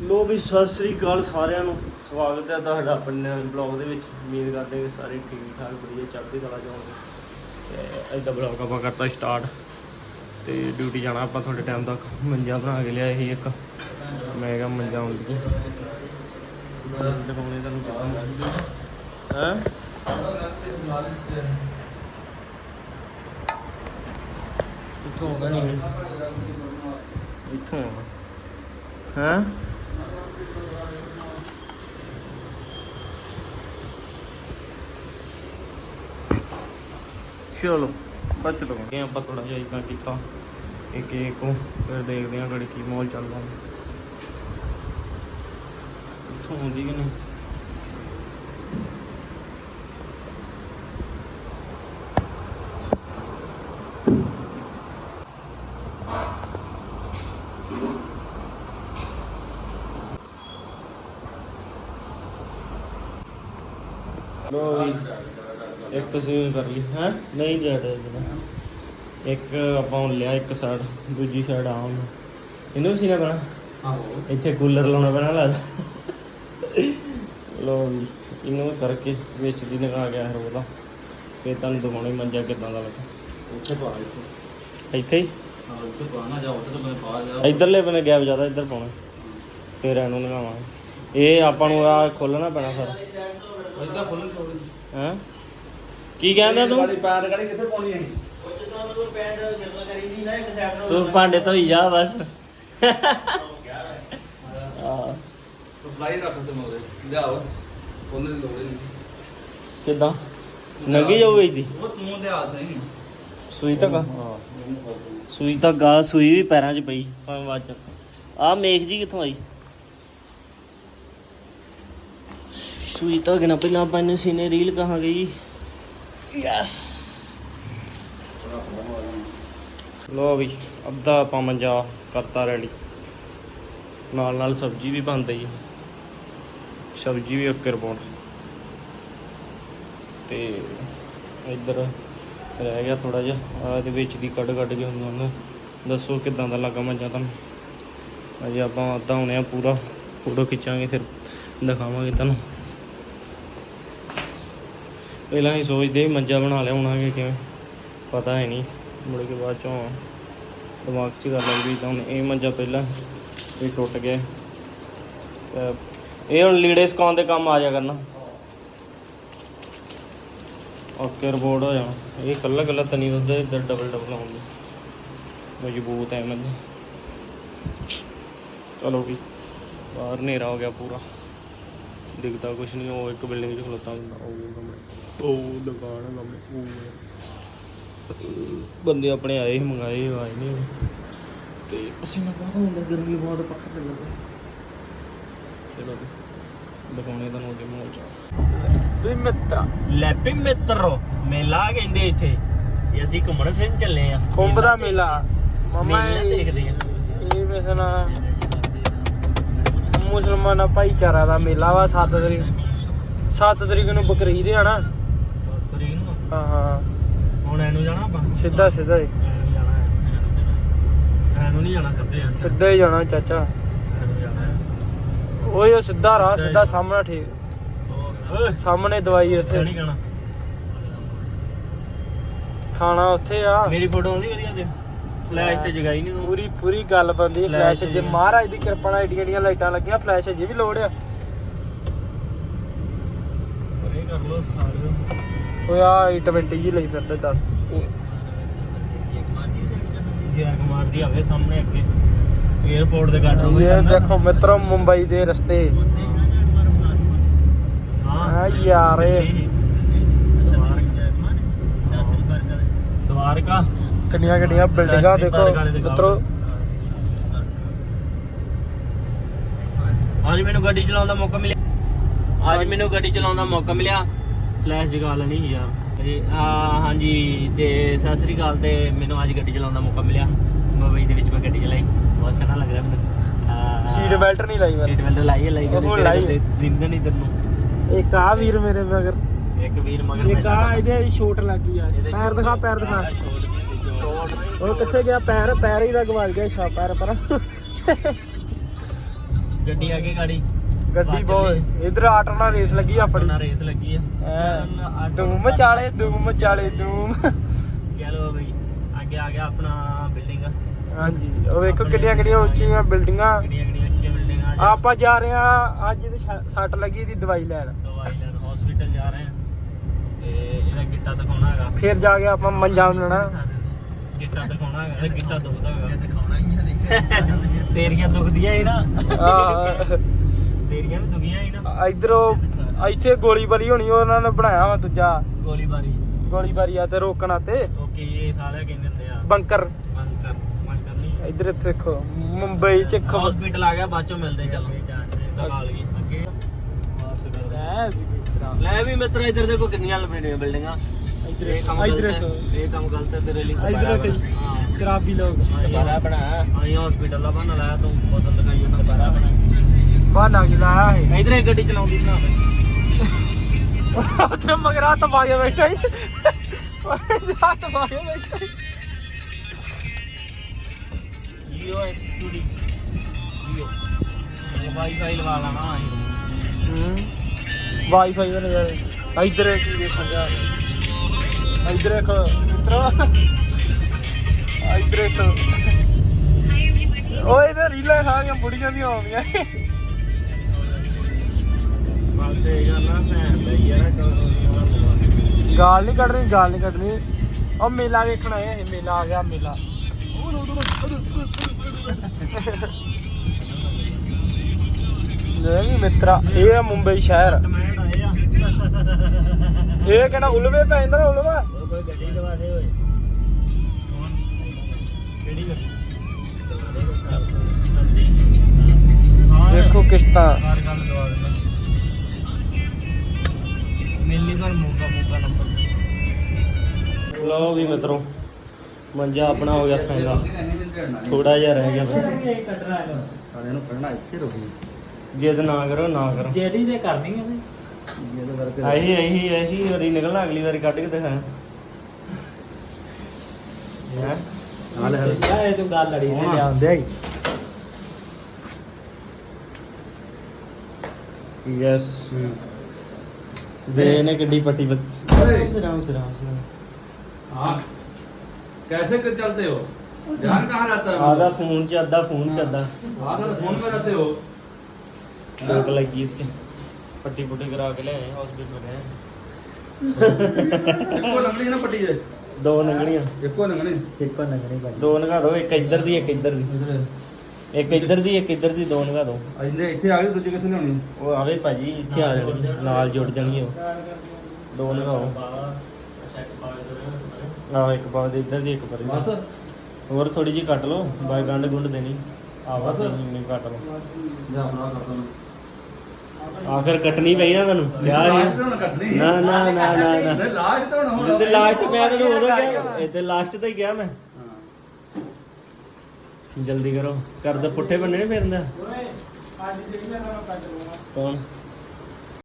ਲੋ ਵੀ ਸਤਿ ਸ੍ਰੀ ਅਕਾਲ ਸਾਰਿਆਂ ਨੂੰ। ਸਵਾਗਤ ਹੈ ਤੁਹਾਡਾ ਆਪਣੇ ਬਲੌਗ ਦੇ ਵਿੱਚ। ਉਮੀਦ ਕਰਦੇ ਹਾਂ ਕਿ ਸਾਰੇ ਠੀਕ ਠਾਕ ਵਧੀਆ ਚੜ੍ਹਦੀ ਕਲਾ ਚ ਤੇ ਅੱਜ ਦਾ ਬਲੌਗ ਆਪਾਂ ਕਰਤਾ ਸਟਾਰਟ ਤੇ ਡਿਊਟੀ ਜਾਣਾ ਆਪਾਂ ਤੁਹਾਡੇ ਟਾਈਮ ਤੱਕ। ਮੰਜਾ ਬਣਾ ਕੇ ਲਿਆ ਇਹ ਇੱਕ। ਮੈਂ ਕਿਹਾ ਮੰਜਾ ਹੁਣ ਜੀ ਦਿਖਾਉਣੇ ਤੁਹਾਨੂੰ ਕਿਦਾਂ ਹੈ। ਕਿੱਥੋਂ ਆਉਂਦਾ ਨਹੀਂ ਇੱਥੋਂ ਆਉਂਦਾ ਹਾਂ? ਚਲੋ ਬੱਚ ਲਓ। ਇਹ ਆਪਾਂ ਥੋੜਾ ਜਿਹਾ ਇਦਾਂ ਕੀਤਾ। ਇੱਕ ਇੱਕ ਨੂੰ ਫਿਰ ਦੇਖਦੇ ਹਾਂ ਗੜੀ ਕੀ ਮੌਲ ਚੱਲਦਾ। ਇੱਥੋਂ ਆਉਂਦੀ ਕਿ ਨਹੀਂ ਲੋ ਵੀ ਇੱਕ ਤੁਸੀਂ ਕਰ ਲਈ ਹੈ? ਨਹੀਂ ਜੜ ਇੱਕ ਆਪਾਂ ਹੁਣ ਲਿਆ ਇੱਕ ਸਾਈਡ ਦੂਜੀ ਸਾਈਡ ਆਮ। ਇਹਨੂੰ ਸੀਨਾ ਪੈਣਾ? ਆਹੋ। ਇੱਥੇ ਕੂਲਰ ਲਾਉਣਾ ਪੈਣਾ ਲੱਗਦਾ ਲੋ ਵੀ ਇਹਨੂੰ ਕਰਕੇ ਵਿੱਚ ਦੀ ਲਗਾ ਗਿਆ ਹਰ ਉਹਦਾ ਫੇਰ ਤੁਹਾਨੂੰ ਦਿਖਾਉਣਾ ਮੰਜਾ ਕਿਦਾਂ ਦਾ ਲੱਗਾ। ਉੱਥੇ ਪਾ ਇੱਥੇ। ਇੱਥੇ ਹੀ? ਹਾਂ ਉੱਥੇ ਪਾ ਨਾ ਜਾ ਉੱਥੇ ਤਾਂ ਮੈਂ ਪਾ ਜਾ। ਇਧਰਲੇ ਬੰਨੇ ਗੈਪ ਜ਼ਿਆਦਾ ਇੱਧਰ ਪਾਉਣਾ। ਫੇਰ ਇਹਨੂੰ ਲਗਾਵਾਂਗੇ। ਇਹ ਆਪਾਂ ਨੂੰ ਆ ਖੋਲਣਾ ਪੈਣਾ ਸਾਰਾ। ਇੱਦਾਂ ਤੋਂ ਹੈ? ਕੀ ਕਹਿੰਦਾ ਤੂੰ? ਪੈਰ ਗਾੜੀ ਕਿੱਥੇ ਪਾਉਣੀ ਹੈ ਤੂੰ ਭਾਂਡੇ ਧੋਈ ਜਾ ਬਸ। ਆ ਸਪਲਾਈ ਰੱਖ ਤੇ ਮੋਰੇ ਲਿਆਓ। ਉਹਨੇ ਦੀ ਲੋੜ ਨਹੀਂ। ਕਿਦਾਂ? ਨੰਗੀ ਜਾਊ ਗਈ ਦੀ ਉਹ ਤੂੰ ਲਿਆ ਸਹੀ ਸੂਈ ਤੱਕ ਹਾਂ ਸੂਈ ਤੱਕ ਗਾ ਸੂਈ ਵੀ ਪੈਰਾਂ 'ਚ ਪਈ। ਭਾਵੇਂ ਵੱਜ ਆ ਮੇਖ ਜੀ ਕਿੱਥੋਂ ਆਈ? ਸੂਈ ਤੱਕ ਨਾ ਪਹਿਲਾਂ ਆਪਾਂ ਇਹਨੂੰ ਸੀਨੇ ਰੀਲ ਕਹਾਂਗੇ ਜੀ। ਯੈਸ ਲੋ ਵੀ, ਅੱਧਾ ਆਪਾਂ ਮੰਜਾ ਕਰਤਾ ਰੈਡੀ ਨਾਲ ਨਾਲ ਸਬਜ਼ੀ ਵੀ ਬਣ ਰਹੀ ਸਬਜ਼ੀ ਵੀ ਓਕੇ ਰਿਪੋਰਟ। ਤੇ ਇੱਧਰ ਰਹਿ ਗਿਆ ਥੋੜਾ ਜਿਹਾ। ਆ ਇਹਦੇ ਵਿੱਚ ਦੀ ਕੱਢ ਕੱਢ ਕੇ ਹੁੰਦਾ ਉਹਨੂੰ। ਦੱਸੋ ਕਿਦਾਂ ਦਾ ਲੱਗਾ ਮੰਜਾ ਤੁਹਾਨੂੰ? ਅਜੇ ਆਪਾਂ ਅੱਧਾ ਹੋਣੇ ਆ ਪੂਰਾ। ਫੋਟੋ ਖਿੱਚਾਂਗੇ ਫਿਰ। ਦਿਖਾਵਾਂਗੇ ਤੁਹਾਨੂੰ। ਪਹਿਲਾਂ ਹੀ ਸੋਚਦੇ ਮੰਜਾ ਬਣਾ ਲਿਆ, ਹੋਣਾ ਕਿ ਕਿਵੇਂ? ਪਤਾ ਹੈ ਨਹੀਂ, ਮੁੜ ਕੇ ਬਾਅਦ ਚੋਂ ਦਿਮਾਗ 'ਚ ਗੱਲ ਆਉਂਦੀ ਤਾਂ ਹੁਣ ਇਹ ਮੰਜਾ ਪਹਿਲਾਂ ਇਹ ਟੁੱਟ ਗਿਆ। ਇਹ ਹੁਣ ਲੀੜੇ ਸਕਾਉਣ ਦੇ ਕੰਮ ਆ ਜਾ ਕਰਨਾ। ਓਕੇ ਰਿਪੋਰਟ ਹੋ ਜਾਣਾ। ਇਹ ਕੱਲਾ ਕੱਲਾ ਤਨੀ ਦੁੱਧ ਇੱਧਰ ਡਬਲ ਡਬਲ ਆਉਂਦਾ ਮਜ਼ਬੂਤ ਹੈ ਮੰਜਾ। ਚਲੋ ਵੀ, ਬਾਹਰ ਹਨੇਰਾ ਹੋ ਗਿਆ ਪੂਰਾ। ਦਿਖਦਾ ਕੁਛ ਨਹੀਂ ਉਹ ਇੱਕ ਬਿਲਡਿੰਗ 'ਚ ਖਲੋਤਾ ਹੁੰਦਾ ਉਹ ਕਮਰੇ ਉਹ ਦੁਕਾਨ ਹੈ ਕਮਰੇ ਉਹ ਬੰਦੇ ਆਪਣੇ ਆਏ ਸੀ ਮੰਗਾਏ ਆਏ ਨਹੀਂ। ਤੇ ਪਸੀਨਾ ਬਹੁਤ ਹੁੰਦਾ ਗਰਮੀ ਬਹੁਤ ਪੱਕ ਤੇ ਲੱਗਦਾ ਚਲੋ ਦਿਖਾਉਣੇ ਤੁਹਾਨੂੰ ਅੱਗੇ ਮੋਲ ਚ। ਵੀ ਮਿੱਤਰ। ਲੈ ਵੀ ਮਿੱਤਰੋ ਮੇਲਾ ਕਹਿੰਦੇ ਇੱਥੇ। ਇਹ ਅਸੀਂ ਘੁੰਮਣ ਫਿਰਨ ਚੱਲੇ ਆ। ਕੁੰਭ ਦਾ ਮੇਲਾ। ਮਮਾ ਇਹ ਦੇਖਦੇ ਆ। ਇਹ ਵੇਖਣਾ ਮੁਸਲਮਾਨਾਂ ਭਾਈਚਾਰਾ ਦਾ ਮੇਲਾ ਵਾ 7 ਤਰੀਕ। 7 ਤਰੀਕ ਨੂੰ ਬਕਰੀਦ ਆ ਨਾ। ਸੱਤ ਤਰੀਕ ਨੂੰ? ਹਾਂ ਹਾਂ। ਹੁਣ ਇਹਨੂੰ ਜਾਣਾ ਆਪਾਂ? ਸਿੱਧਾ ਸਿੱਧਾ ਹੀ। ਐਨੂੰ ਐਨੂੰ ਨਹੀਂ ਜਾਣਾ ਸਿੱਧੇ ਸਿੱਧਾ ਹੀ ਜਾਣਾ ਚਾਚਾ। ਐਨੂੰ ਓਏ ਉਹ ਸਿੱਧਾ ਰਾਹ ਸਿੱਧਾ ਸਾਹਮਣੇ ਠੀਕ। ਓਏ। ਸਾਹਮਣੇ ਦਵਾਈ ਇੱਥੇ। ਨਹੀਂ ਖਾਣਾ ਉੱਥੇ ਆ। ਮੇਰੀ ਫੋਟੋ ਆਉਂਦੀ ਵਧੀਆ ਤੇ। ਫਲੈਸ਼ ਤੇ ਜਗਾਈ ਨਹੀਂ ਤੂੰ। ਪੂਰੀ ਪੂਰੀ ਗੱਲ ਬੰਦੀ ਫਲੈਸ਼ ਜੇ। ਮਹਾਰਾਜ ਦੀ ਕਿਰਪਾ ਨਾਲ ਏਡੀਆਂ ਏਡੀਆਂ ਲਾਈਟਾਂ ਲੱਗੀਆਂ ਫਲੈਸ਼ ਅਜੇ ਵੀ ਲੋੜ ਆ। ਇਹ ਕਰ ਲੋ ਸਾਰੇ ਓਏ ਆ E20 ਜੀ ਲਈ ਫਿਰਦੇ ਦੱਸ। ਜੈ ਕੁਮਾਰ ਦੀ ਆਵੇ ਸਾਹਮਣੇ ਅੱਗੇ। 에어ਪੋਰਟ ਦੇ ਘਾਟ ਇਹ ਦੇਖੋ ਮਿੱਤਰੋ ਮੁੰਬਈ ਦੇ ਰਸਤੇ। ਆ ਯਾਰ। ਦਵਾਰਕਾ ਕਿੰਨੀਆਂ ਕਿੰਨੀਆਂ ਬਿਲਡਿੰਗਾਂ ਦੇਖੋ ਮਿੱਤਰੋ। ਅੱਜ ਮੈਨੂੰ ਗੱਡੀ ਚਲਾਉਣ ਦਾ ਮੌਕਾ ਮਿਲਿਆ। ਅੱਜ ਮੈਨੂੰ ਗੱਡੀ ਚਲਾਉਣ ਦਾ ਮੌਕਾ ਮਿਲਿਆ। ਫਲੈਸ਼ ਜਗਾ ਲੈਣੀ ਯਾਰ। ਹਾਂਜੀ ਤੇ ਸਤਿ ਸ੍ਰੀ ਅਕਾਲ ਤੇ ਮੈਨੂੰ ਅੱਜ ਗੱਡੀ ਚਲਾਉਣ ਦਾ ਮੌਕਾ ਮਿਲਿਆ। ਮੁੰਬਈ ਦੇ ਵਿੱਚ ਮੈਂ ਗੱਡੀ ਚਲਾਈ। ਬਹੁਤ ਸੋਹਣਾ ਲੱਗ ਰਿਹਾ ਮੈਨੂੰ। ਸੀਟ ਬੈਲਟ ਨਹੀਂ ਲਾਈ ਸੀਟ ਬੈਲਟ ਲਾਈ ਹੈ ਲਾਈ ਦਿਨ ਨਹੀਂ ਤੈਨੂੰ। ਇੱਕ ਆ ਵੀਰ ਮੇਰੇ ਮਗਰ। ਇੱਕ ਵੀਰ ਮਗਰ ਇੱਕ ਆ ਇਹਦੇ ਛੋਟ ਲੱਗ ਇਹਦੇ ਪੈਰ ਦਿਖਾ ਪੈਰ ਦਿਖਾ। ਉਹ ਕਿੱਥੇ ਗਿਆ? ਪੈਰ ਪੈਰ ਹੀ ਦਾ ਗਵਾਚ ਗਿਆ ਛਾ ਪੈਰ ਪਰ। ਗੱਡੀ ਆ ਗਈ ਗਾੜੀ। ਗੱਡੀ ਬਹੁਤ ਇਧਰ ਆਟੋ ਨਾਲ ਰੇਸ ਲੱਗੀ ਆਪਣੀ। ਰੇਸ ਲੱਗੀ ਆ। ਧੂਮ ਚਾਲੇ ਧੂਮ ਚਾਲੇ ਧੂਮ। ਚਲੋ ਬਈ ਅੱਗੇ ਆ ਗਿਆ ਆਪਣਾ ਬਿਲਡਿੰਗ। ਹਾਂਜੀ। ਉਹ ਵੇਖੋ ਕਿੰਨੀਆਂ ਕਿੰਨੀਆਂ ਉੱਚੀਆਂ ਬਿਲਡਿੰਗਾਂ। ਕਿਹੜੀਆਂ ਉੱਚੀਆਂ ਬਿਲਡਿੰਗਾਂ ਆਪਾਂ ਜਾ ਰਹੇ ਆ ਅੱਜ ਸ਼- ਸੱਟ ਲੱਗੀ ਦੀ ਦਵਾਈ ਲੈਣ। ਦਵਾਈ ਲੈਣ ਹਸਪੀਟਲ ਜਾ ਰਹੇ ਆ ਤੇ ਇਹਦਾ ਗਿੱਟਾ ਦਿਖਾਉਣਾ ਹੈਗਾ। ਫਿਰ ਜਾ ਕੇ ਆਪਾਂ ਮੰਜਾ ਲੈਣਾ ਗਿੱਟਾ ਦਿਖਾਉਣਾ ਹੈਗਾ ਤੇ ਗਿੱਟਾ ਦੁਖਦਾ ਹੈਗਾ। ਦਿਖਾਉਣਾ ਹੀ ਤੇਰੀਆਂ ਦੁਖਦੀਆਂ ਹੀ ਨਾ। ਤੇਰੀਆਂ ਵੀ ਦੁਖੀਆਂ ਹੀ ਨਾ। ਇਧਰੋਂ ਇੱਥੇ ਗੋਲੀ ਬਾਰੀ ਹੋਣੀ ਉਹਨਾਂ ਨੇ ਬਣਾਇਆ ਵਾ ਦੂਜਾ। ਗੋਲੀਬਾਰੀ ਗੋਲੀ ਬਾਰੀ ਆ ਤੇ ਰੋਕਣਾ ਤੇ ਓਕੇ ਇਹ ਸਾਲੇ ਕਹਿੰਦੇ ਹੁੰਦੇ ਆ? ਬੰਕਰ। ਮੰਕਰ ਮੰਕਰ ਨਹੀਂ। ਇਧਰ ਇੱਥੇ ਦੇਖੋ ਮੁੰਬਈ ਚ ਹਸਪੀਟਲ ਆ ਗਿਆ ਬਾਅਦ ਚੋਂ ਮਿਲਦੇ ਚੱਲ ਅੱਗੇ। ਲੈ ਵੀ ਮਿੱਤਰ ਇੱਧਰ ਦੇਖੋ ਕਿੰਨੀਆਂ ਲੰਬੀਆਂ ਬਿਲਡਿੰਗਾਂ ਇਹ ਕੰਮ ਇੱਧਰ ਇਹ ਕੰਮ ਗਲਤ ਹੈ ਤੇਰੇ ਲਈ ਇਧਰ ਸ਼ਰਾਬੀ ਲੋਕ। ਦੁਬਾਰਾ ਬਣਾ। ਆਈ ਹਸਪੀਟਲ ਦਾ ਬਹਾਨਾ ਲਾਇਆ ਤੂੰ ਬੋਤਲ ਲਗਾਈ ਉਹਨਾਂ ਦੁਬਾਰਾ ਬਣਾ। ਬਾਨਾ ਕੀ ਲਾਇਆ ਹੈ ਇਧਰ ਇੱਕ ਗੱਡੀ ਚਲਾਉਂਦੀ ਬਣਾ ਉੱਥੇ ਮਗਰਾ ਤਮਾਗੇ ਬੈਠਾ ਹੀ ਜਾ ਤਮਾਗੇ ਬੈਠਾ ਹੀ ਜੀਓ ਐਸਟੂਡੀ ਜੀਓ। ਇਹ ਵਾਈਫਾਈ ਲਵਾ ਲਾਣਾ ਹੂੰ। ਵਾਈਫਾਈ ਦਾ ਨਜ਼ਾਰਾ ਇਧਰ ਕੀ ਦੇਖਣ ਜਾ ਇਧਰ ਇੱਕ ਮਿੱਤਰੋ ਇਧਰ ਇੱਕ ਓਏ ਇਹਦੇ ਰੀਲਾਂ ਸਾਰੀਆਂ ਬੁੜੀਆਂ ਦੀਆਂ ਆਉਂਦੀਆਂ ਗੱਲ ਆ ਮੈਂ ਬਈ ਯਾਰ ਗਾਲ ਨਹੀਂ ਕੱਢਣੀ ਗਾਲ ਨਹੀਂ ਕੱਢਣੀ। ਉਹ ਮੇਲਾ ਵੇਖਣ ਆਏ ਇਹ ਮੇਲਾ ਆ ਗਿਆ ਮੇਲਾ। ਨਹੀਂ ਮਿੱਤਰਾ ਇਹ ਆ ਮੁੰਬਈ ਸ਼ਹਿਰ। ਇਹ ਕਿਹੜਾ ਉਲਵੇ ਪੈਂਦਾ ਉਲਵਾ? ਉਹ ਕੋਈ ਗੱਡੀ ਦਵਾ ਦੇ ਓਏ। ਕਿਹੜੀ ਗੱਡੀ? ਦੇਖੋ ਕਿਸ਼ਤਾਂ। ਹਰ ਗੱਲ ਦਵਾ ਦੇਣਾ ਮਿਲਨੀ ਘਰ ਮੋਗਾ ਮੋਗਾ ਨੰਬਰ। ਲਓ ਵੀ ਮਿੱਤਰੋ ਮੰਜਾ ਆਪਣਾ ਹੋ ਗਿਆ ਫਾਈਨਲ ਥੋੜਾ ਜਿਹਾ ਰਹਿ ਗਿਆ ਬਸ। ਸਾਰਿਆਂ ਨੂੰ ਪੜਨਾ ਇੱਥੇ ਰੋਹੀ ਜਿੱਦ ਨਾ ਕਰੋ ਨਾ ਕਰੋ। ਜੇਦੀ ਤੇ ਕਰਨੀ ਹੈ ਆਹੀ ਆਹੀ ਆਹੀ ਵਾਰੀ ਨਿਕਲਣਾ ਅਗਲੀ ਵਾਰੀ ਕੱਢ ਕੇ ਦਿਖਾ ਹੈ ਹਾਲ ਹੈ ਇਹ ਤੂੰ ਗੱਲ ਲੜੀ ਤੇ ਲਿਆਉਂਦੇ ਆਈ ਯੈਸ ਦੇ ਨੇ ਕਿੱਡੀ ਪੱਟੀ ਬੱਤ अरे। ਸਿਰਾਮ ਸਿਰਾਮ हाँ कैसे कर चलते हो ध्यान कहाँ रहता है ਆਦਾ ਫੋਨ ਚ ਅੱਧਾ ਫੋਨ ਚ ਅੱਧਾ आधा फोन में रहते हो ਸ਼ੌਕ ਲੱਗੀ ਇਸਕੇ ਪੱਟੀ ਪੁੱਟੀ ਕਰਾ ਕੇ ਲਿਆਏ ਹਸਪੀਟਲ ਗਏ एको लंगड़ी है ना पट्टी है ਦੋ ਨੰਗਣੀਆਂ। ਇੱਕੋ ਲੰਗਣੇ ਇੱਕੋ ਨੰਗਣੀ ਭਾਜੀ। ਦੋ ਨਗਾ ਦੋ ਇੱਕ ਇੱਧਰ ਦੀ ਇੱਕ ਇੱਧਰ ਦੀ। ਇੱਕ ਇੱਧਰ ਦੀ ਇੱਕ ਇੱਧਰ ਦੀ ਦੋ ਨਗਾ ਦੋ। ਇਹਨੇ ਇੱਥੇ ਆ ਗਏ ਦੂਜੇ ਕਿੱਥੇ ਲਿਆਉਣੀ? ਉਹ ਆਵੇ ਭਾਜੀ ਇੱਥੇ ਆ ਜਾਣੀ ਨਾਲ ਜੁੜ ਜਾਣੀ ਉਹ। ਦੋ ਨਗਾਓ ਆਹ ਇੱਕ ਬਾਅਦ ਇੱਧਰ ਦੀ ਇੱਕ ਪਰੇ ਬਸ। ਹੋਰ ਥੋੜੀ ਜੀ ਕੱਟ ਲਓ ਬਾਈ ਗੰਢ ਗੁੰਡ ਦੇਣੀ। ਆ ਬਸ। ਬਸ। ਕੱਟ ਲਓ। ਜਾਂ ਬਣਾ ਕਰ ਦੋ। ਆਖਰ ਕੱਟਣੀ ਪਈ ਨਾ ਤੁਹਾਨੂੰ ਕਿਹਾ ਲਾਸਟ ਤੇ ਹੁਣ ਨਾ ਨਾ ਨਾ ਨਾ ਨਾ। ਨਹੀਂ ਲਾਸਟ ਤਾਂ ਹੁਣ ਜਿੱਦੇ ਲਾਸਟ ਮੈਂ ਤੈਨੂੰ ਉਦੋਂ ਕਿਹਾ। ਇੱਥੇ ਲਾਸਟ ਤੇ ਹੀ ਗਿਆ ਮੈਂ। ਹਾਂ। ਜਲਦੀ ਕਰੋ। ਕਰ ਦੇ ਪੁੱਠੇ ਬੰਨੇ ਨੇ ਫਿਰਦਾ। ਓਏ ਅੱਜ ਦੇਖ ਲੈ ਮੈਂ ਕੱਟ ਲੂੰਗਾ ਕੌਣ?